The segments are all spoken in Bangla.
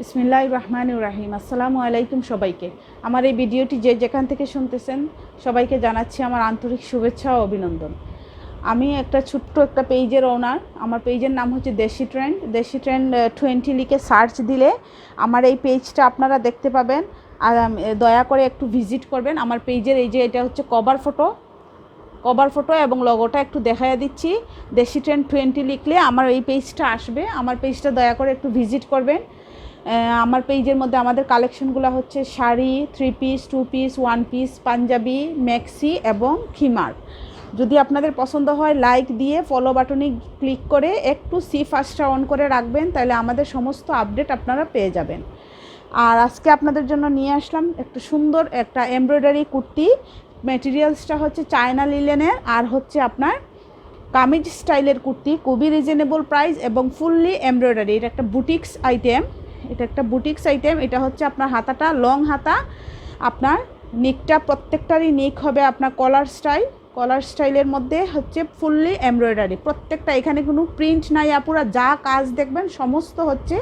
বিসমিল্লাহ রহমান রাহিম। আসসালামু আলাইকুম সবাইকে। আমার এই ভিডিওটি যে যেখান থেকে শুনতেছেন, সবাইকে জানাচ্ছি আমার আন্তরিক শুভেচ্ছা ও অভিনন্দন। আমি একটা ছোট্ট একটা পেজের ওনার আমার পেজের নাম হচ্ছে দেশি ট্রেন্ড দেশি ট্রেন্ড টোয়েন্টি লিখে সার্চ দিলে আমার এই পেজটা আপনারা দেখতে পাবেন। আর দয়া করে একটু ভিজিট করবেন। আমার পেজের এই যে এটা হচ্ছে কভার ফটো কভার ফটো এবং লগোটা একটু দেখাইয়া দিচ্ছি। দেশি ট্রেন্ড টোয়েন্টি লিখলে আমার এই পেজটা আসবে। আমার পেজটা দয়া করে একটু ভিজিট করবেন। আমার পেজের মধ্যে আমাদের কালেকশনগুলো হচ্ছে sari three piece two piece one piece Punjabi maxi এবং খিমার। যদি আপনাদের পছন্দ হয় লাইক দিয়ে ফলো বাটনে ক্লিক করে একটু সি ফার্স্টটা অন করে রাখবেন, তাহলে আমাদের সমস্ত আপডেট আপনারা পেয়ে যাবেন। আর আজকে আপনাদের জন্য নিয়ে আসলাম একটু সুন্দর একটা এমব্রয়ডারি কুর্তি। মেটেরিয়ালসটা হচ্ছে চায়না লিলেনের আর হচ্ছে আপনার কামিজ স্টাইলের কুর্তি, খুবই রিজনেবল প্রাইস এবং ফুললি এমব্রয়ডারি এটা একটা বুটিক্স আইটেম এটা একটা বুটিক্স আইটেম এটা হচ্ছে আপনার হাতাটা লং হাতা। আপনার নেকটা প্রত্যেকটারই নেক হবে আপনার কলার স্টাইল কলার স্টাইলের মধ্যে হচ্ছে ফুললি এমব্রয়ডারি প্রত্যেকটা, এখানে কোনো প্রিন্ট নাই আপুরা, যা কাজ দেখবেন, সমস্ত হচ্ছে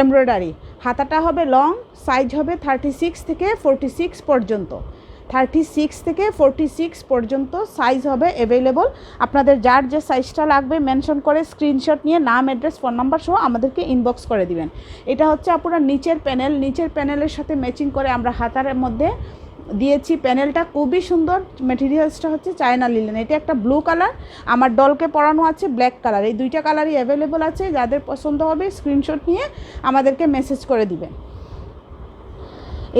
এমব্রয়ডারি হাতাটা হবে লং সাইজ হবে থার্টি সিক্স থেকে ফোরটি সিক্স পর্যন্ত। থার্টি সিক্স থেকে ফোরটি সিক্স পর্যন্ত সাইজ হবে অ্যাভেলেবল আপনাদের যার যে সাইজটা লাগবে মেনশন করে স্ক্রিনশট নিয়ে নাম অ্যাড্রেস ফোন নাম্বার সহ আমাদেরকে ইনবক্স করে দিবেন। এটা হচ্ছে আপনার নিচের প্যানেল নিচের প্যানেলের সাথে ম্যাচিং করে আমরা হাতার মধ্যে দিয়েছি। প্যানেলটা খুবই সুন্দর। মেটেরিয়ালসটা হচ্ছে চায়না লিলেন এটা একটা ব্লু কালার আমার ডলকে পরানো আছে ব্ল্যাক কালার এই দুইটা কালারই অ্যাভেলেবল আছে। যাদের পছন্দ হবে স্ক্রিনশট নিয়ে আমাদেরকে মেসেজ করে দিবেন।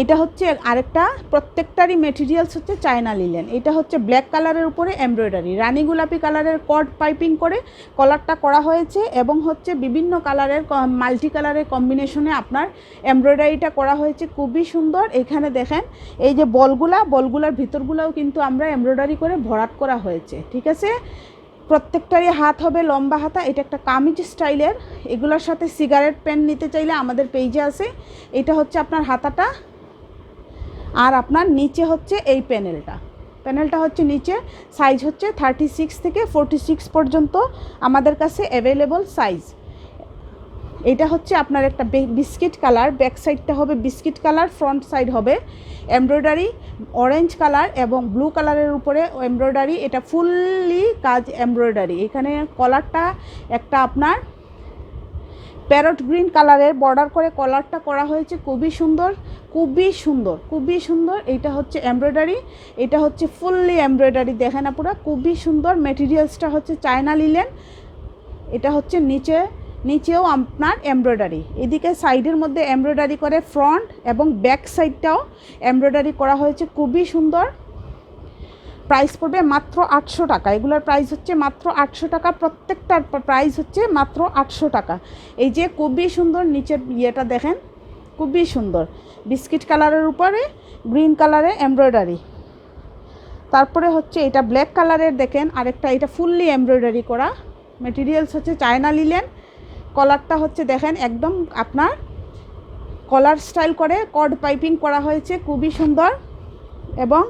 এটা হচ্ছে আরেকটা, প্রত্যেকটারই মেটেরিয়ালস হচ্ছে চায়না লিলেন এটা হচ্ছে ব্ল্যাক কালারের উপরে এমব্রয়ডারি রানী গোলাপি কালারের কট পাইপিং করে কলারটা করা হয়েছে এবং হচ্ছে বিভিন্ন কালারের মাল্টি কালারের কম্বিনেশনে আপনার এমব্রয়ডারিটা করা হয়েছে। খুবই সুন্দর। এখানে দেখেন, এই যে বলগুলা, বলগুলার ভিতরগুলোও কিন্তু আমরা এমব্রয়ডারি করে ভরাট করা হয়েছে। ঠিক আছে? প্রত্যেকটারই হাত হবে, লম্বা হাতা। এটা একটা কামিজ স্টাইলের এগুলোর সাথে সিগারেট পেন নিতে চাইলে আমাদের পেজে আছে। এটা হচ্ছে আপনার হাতাটা। আর আপনার নিচে হচ্ছে এই প্যানেলটা। প্যানেলটা হচ্ছে নিচে সাইজ হচ্ছে থার্টি সিক্স থেকে ফোরটি সিক্স পর্যন্ত আমাদের কাছে অ্যাভেলেবল সাইজ এটা হচ্ছে আপনার একটা বিস্কিট কালার ব্যাক সাইডটা হবে বিস্কিট কালার ফ্রন্ট সাইড হবে এমব্রয়ডারি অরেঞ্জ কালার এবং ব্লু কালারের উপরে এমব্রয়ডারি এটা ফুললি কাজ এমব্রয়ডারি এখানে কলারটা একটা আপনার প্যারট গ্রিন কালারের বর্ডার করে কলারটা করা হয়েছে। খুবই সুন্দর খুবই সুন্দর খুবই সুন্দর। এটা হচ্ছে এমব্রয়ডারি, এটা হচ্ছে ফুললি এমব্রয়ডারি। দেখেন আপুরা খুবই সুন্দর। মেটেরিয়ালসটা হচ্ছে চায়না লিলেন। এটা হচ্ছে নিচে, নিচেও আপনার এমব্রয়ডারি। এদিকে সাইডের মধ্যে এমব্রয়ডারি করে ফ্রন্ট এবং ব্যাক সাইডটাও এমব্রয়ডারি করা হয়েছে। খুবই সুন্দর। প্রাইস পড়বে মাত্র আটশো টাকা। এগুলোর প্রাইস হচ্ছে মাত্র আটশো টাকা, প্রত্যেকটার প্রাইস হচ্ছে মাত্র আটশো টাকা। এই যে খুবই সুন্দর নিচের ইয়েটা দেখেন, খুবই সুন্দর। বিস্কিট কালারের উপরে, গ্রিন কালারে এমব্রয়ডারি। তারপরে হচ্ছে এটা ব্ল্যাক কালারের দেখেন, আরেকটা এটা ফুললি এমব্রয়ডারি করা। মেটেরিয়ালস হচ্ছে চায়না লিলেন। কলারটা হচ্ছে দেখেন একদম আপনার কলার স্টাইল করে কড পাইপিং করা হয়েছে, খুবই সুন্দর। এবং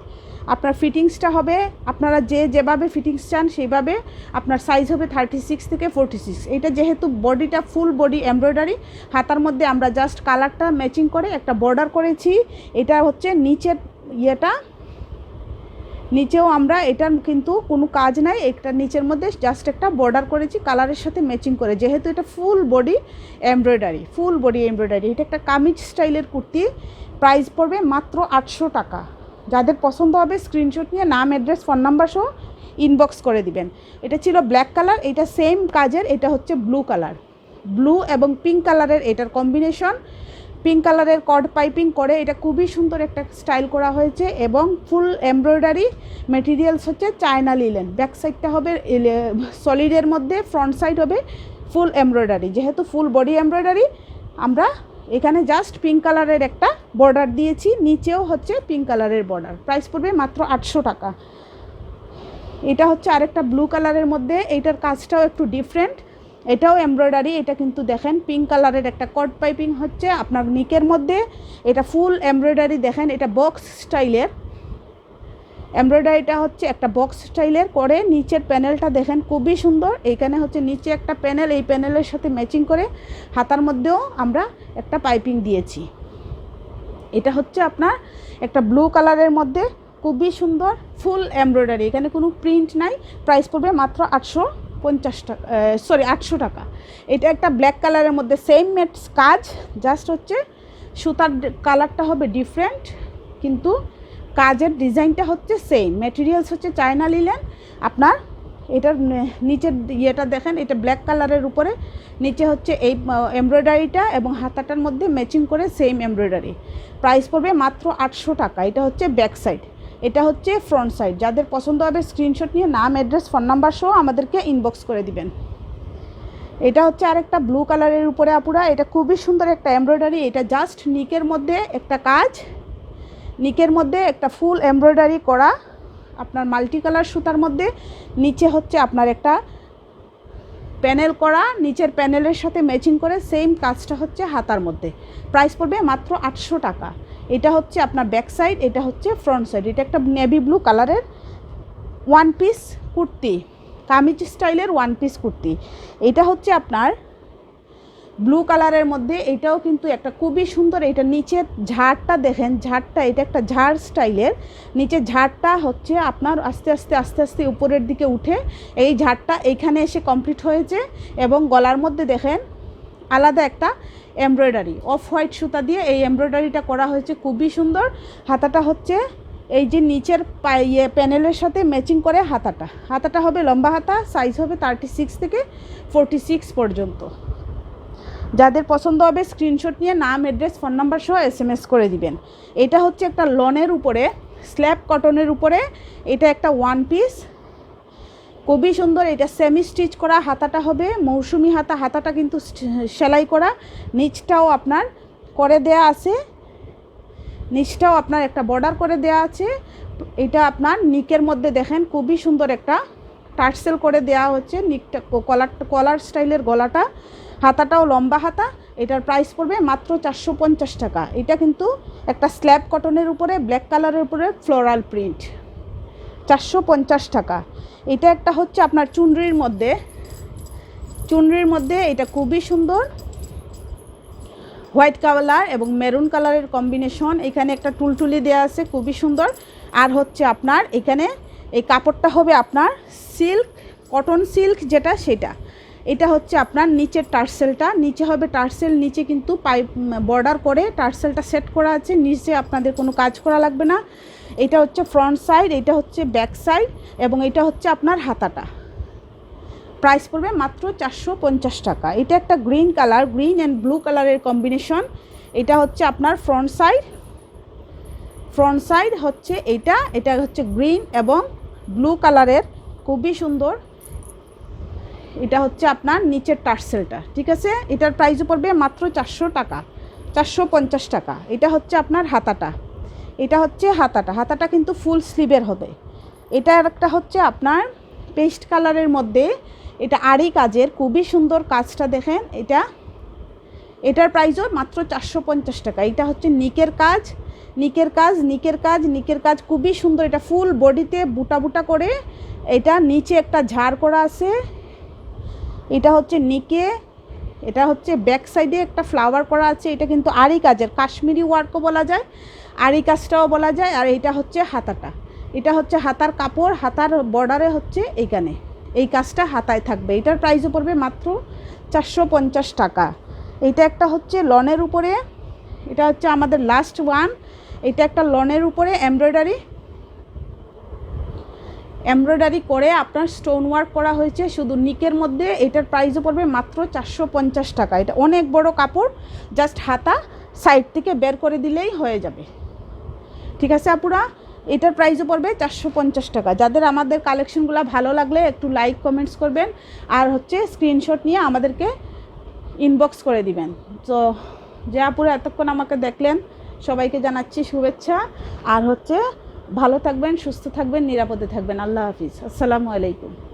আপনার ফিটিংসটা হবে, আপনারা যে যেভাবে ফিটিংস চান সেইভাবে আপনার সাইজ হবে থার্টি সিক্স থেকে ফোরটি সিক্স এটা যেহেতু বডিটা ফুল বডি এমব্রয়ডারি হাতার মধ্যে আমরা জাস্ট কালারটা ম্যাচিং করে একটা বর্ডার করেছি। এটা হচ্ছে নিচের ইয়েটা। নিচেও আমরা এটার কিন্তু কোনো কাজ নাই, একটা নিচের মধ্যে জাস্ট একটা বর্ডার করেছি কালারের সাথে ম্যাচিং করে। যেহেতু এটা full body embroidery full body embroidery এটা একটা কামিজ স্টাইলের কুর্তি। প্রাইস পড়বে মাত্র আটশো টাকা। যাদের পছন্দ হবে স্ক্রিনশট নিয়ে নাম অ্যাড্রেস ফোন নাম্বার সহ ইনবক্স করে দিবেন। এটা ছিল ব্ল্যাক কালার এটা সেম কাজের, এটা হচ্ছে ব্লু কালার ব্লু এবং পিঙ্ক কালারের এটার কম্বিনেশন পিঙ্ক কালারের কড পাইপিং করে এটা খুবই সুন্দর একটা স্টাইল করা হয়েছে এবং ফুল এমব্রয়ডারি মেটেরিয়ালস হচ্ছে চায়না লিলেন ব্যাক সাইডটা হবে সলিডের মধ্যে ফ্রন্ট সাইড হবে ফুল এমব্রয়ডারি যেহেতু ফুল বডি এমব্রয়ডারি আমরা এখানে জাস্ট পিঙ্ক কালারের একটা বর্ডার দিয়েছি, নিচেও হচ্ছে পিঙ্ক কালারের বর্ডার প্রাইস পড়বে মাত্র আটশো টাকা। এটা হচ্ছে আরেকটা ব্লু কালারের মধ্যে, এইটার কাজটাও একটু ডিফারেন্ট এটাও এমব্রয়ডারি এটা কিন্তু দেখেন পিঙ্ক কালারের একটা কট পাইপিং হচ্ছে আপনার নিকের মধ্যে। এটা ফুল এমব্রয়ডারি দেখেন, এটা বক্স স্টাইলের এমব্রয়ডারিটা হচ্ছে একটা বক্স স্টাইলের করে নিচের প্যানেলটা দেখেন খুবই সুন্দর। এইখানে হচ্ছে নিচে একটা প্যানেল, এই প্যানেলের সাথে ম্যাচিং করে হাতার মধ্যেও আমরা একটা পাইপিং দিয়েছি। এটা হচ্ছে আপনার একটা ব্লু কালারের মধ্যে খুবই সুন্দর ফুল এমব্রয়ডারি। এখানে কোনো প্রিন্ট নাই, প্রাইস পড়বে মাত্র আটশো পঞ্চাশ টাকা সরি, আটশো টাকা। এটা একটা ব্ল্যাক কালারের মধ্যে সেম মেটস কাজ, জাস্ট হচ্ছে সুতার কালারটা হবে ডিফারেন্ট, কিন্তু কাজের ডিজাইনটা হচ্ছে সেম মেটেরিয়ালস হচ্ছে চায়না লিলেন আপনার এটার নিচের ইয়েটা দেখেন, এটা ব্ল্যাক কালারের উপরে। নিচে হচ্ছে এই এমব্রয়ডারিটা এবং হাতাটার মধ্যে ম্যাচিং করে সেম এমব্রয়ডারি প্রাইস পড়বে মাত্র আটশো টাকা। এটা হচ্ছে ব্যাক সাইড এটা হচ্ছে ফ্রন্ট সাইড যাদের পছন্দ হবে স্ক্রিনশট নিয়ে নাম অ্যাড্রেস ফোন নাম্বার সহ আমাদেরকে ইনবক্স করে দিবেন। এটা হচ্ছে আরেকটা ব্লু কালারের উপরে আপুরা। এটা খুবই সুন্দর একটা এমব্রয়ডারি এটা জাস্ট নিকের মধ্যে একটা কাজ। নিকের মধ্যে একটা ফুল এমব্রয়ডারি করা আপনার মাল্টি কালার সুতার মধ্যে, নিচে হচ্ছে আপনার একটা প্যানেল করা, নিচের প্যানেলের সাথে ম্যাচিং করে সেম কাজটা হচ্ছে হাতার মধ্যে। প্রাইস পড়বে মাত্র আটশো টাকা। এটা হচ্ছে আপনার ব্যাক সাইড, এটা হচ্ছে ফ্রন্ট সাইড। এটা একটা নেভি ব্লু কালারের ওয়ান পিস কুর্তি, কামিজ স্টাইলের ওয়ান পিস কুর্তি। এটা হচ্ছে আপনার ব্লু কালারের মধ্যে এটাও কিন্তু একটা খুবই সুন্দর, এটা নিচের ঝাড়টা দেখেন, ঝাড়টা, এটা একটা ঝাড় স্টাইলের। নিচের ঝাড়টা হচ্ছে আপনার আস্তে আস্তে আস্তে আস্তে উপরের দিকে উঠে, এই ঝাড়টা এইখানে এসে কমপ্লিট হয়েছে এবং গলার মধ্যে দেখেন আলাদা একটা এমব্রয়ডারি অফ হোয়াইট সুতা দিয়ে এই এমব্রয়ডারিটা করা হয়েছে, খুবই সুন্দর। হাতাটা হচ্ছে এই যে নিচের ইয়ে প্যানেলের সাথে ম্যাচিং করে হাতাটা। হাতাটা হবে লম্বা হাতা সাইজ হবে থার্টি সিক্স থেকে ফোরটি সিক্স পর্যন্ত। যাদের পছন্দ হবে স্ক্রিনশট নিয়ে নাম অ্যাড্রেস ফোন নাম্বার সহ এস এম এস করে দিবেন। এটা হচ্ছে একটা লনের উপরে স্ল্যাব কটনের উপরে। এটা একটা ওয়ান পিস খুবই সুন্দর, এটা সেমি স্টিচ করা হাতাটা হবে, মৌসুমি হাতা, হাতাটা কিন্তু সেলাই করা। নিচটাও আপনার করে দেয়া আছে। নিচটাও আপনার একটা বর্ডার করে দেয়া আছে। এটা আপনার নিকের মধ্যে দেখেন, খুবই সুন্দর একটা টার্সেল করে দেয়া হচ্ছে। নিকটা, কলার কলার স্টাইলের গলাটা। হাতাটাও লম্বা হাতা, এটার প্রাইস পড়বে মাত্র চারশো পঞ্চাশ টাকা। এটা কিন্তু একটা স্ল্যাব কটনের উপরে ব্ল্যাক কালারের উপরে ফ্লোরাল প্রিন্ট চারশো পঞ্চাশ টাকা। এটা একটা হচ্ছে আপনার চুনরির মধ্যে। চুনরির মধ্যে এটা খুবই সুন্দর। হোয়াইট কালার এবং মেরুন কালারের কম্বিনেশন এখানে একটা টুলটুলি দেওয়া আছে, খুবই সুন্দর। আর হচ্ছে আপনার এখানে এই কাপড়টা হবে আপনার সিল্ক কটন সিল্ক যেটা, সেটা। এটা হচ্ছে আপনার নিচের টার্সেলটা। নিচে হবে টার্সেল, নিচে কিন্তু পাইপ বর্ডার করে টার্সেলটা সেট করা আছে। নিচে আপনাদের কোনো কাজ করা লাগবে না। এটা হচ্ছে ফ্রন্ট সাইড, এটা হচ্ছে ব্যাক সাইড এবং এটা হচ্ছে আপনার হাতাটা। প্রাইস পড়বে মাত্র চারশো পঞ্চাশ টাকা। এটা একটা green colour, green and blue কালারের কম্বিনেশন। এটা হচ্ছে আপনার ফ্রন্ট সাইড। ফ্রন্ট সাইড হচ্ছে এটা এটা হচ্ছে গ্রিন এবং ব্লু কালারের। খুবই সুন্দর। এটা হচ্ছে আপনার নিচের টার্সেলটা, ঠিক আছে? এটার প্রাইসও পড়বে মাত্র চারশো টাকা, চারশো পঞ্চাশ টাকা। এটা হচ্ছে আপনার হাতাটা, এটা হচ্ছে হাতাটা। হাতাটা কিন্তু ফুল স্লিভের হবে। এটা একটা হচ্ছে আপনার পেস্ট কালারের মধ্যে, এটা আড়ি কাজের, খুবই সুন্দর কাজটা দেখেন, এটা, এটার প্রাইসও মাত্র চারশো পঞ্চাশ টাকা। এটা হচ্ছে নিকের কাজ নিকের কাজ নিকের কাজ নিকের কাজ, খুবই সুন্দর। এটা ফুল বডিতে বুটা বুটা করে, এটা নিচে একটা ঝাড় করা আছে এটা হচ্ছে নিকে, এটা হচ্ছে ব্যাক সাইডে একটা ফ্লাওয়ার করা আছে, এটা কিন্তু আরি কাজের কাশ্মীরি ওয়ার্কও বলা যায় আরি কাজটাও বলা যায়, আর এটা হচ্ছে হাতাটা। এটা হচ্ছে হাতার কাপড়, হাতার বর্ডারে হচ্ছে এইখানে। এই কাজটা হাতায় থাকবে। এটার প্রাইসও পড়বে মাত্র চারশো পঞ্চাশ টাকা। এটা একটা হচ্ছে লনের উপরে, এটা হচ্ছে আমাদের লাস্ট ওয়ান এটা একটা লনের উপরে এমব্রয়ডারি এমব্রয়ডারি করে আপনার স্টোন ওয়ার্ক করা হয়েছে, শুধু নিকের মধ্যে এটার প্রাইসও পড়বে মাত্র চারশো পঞ্চাশ টাকা। এটা অনেক বড় কাপড় জাস্ট হাতা সাইড থেকে বের করে দিলেই হয়ে যাবে। ঠিক আছে আপুরা? এটার প্রাইসও পড়বে চারশো পঞ্চাশ টাকা। যাদের আমাদের কালেকশনগুলো ভালো লাগলে একটু লাইক কমেন্টস করবেন, আর হচ্ছে স্ক্রিনশট নিয়ে আমাদেরকে ইনবক্স করে দিবেন। তো যে আপুরা এতক্ষণ আমাকে দেখলেন, সবাইকে জানাচ্ছি শুভেচ্ছা। আর হচ্ছে ভালো থাকবেন সুস্থ থাকবেন নিরাপদে থাকবেন। আল্লাহ হাফিজ। আসসালামু আলাইকুম।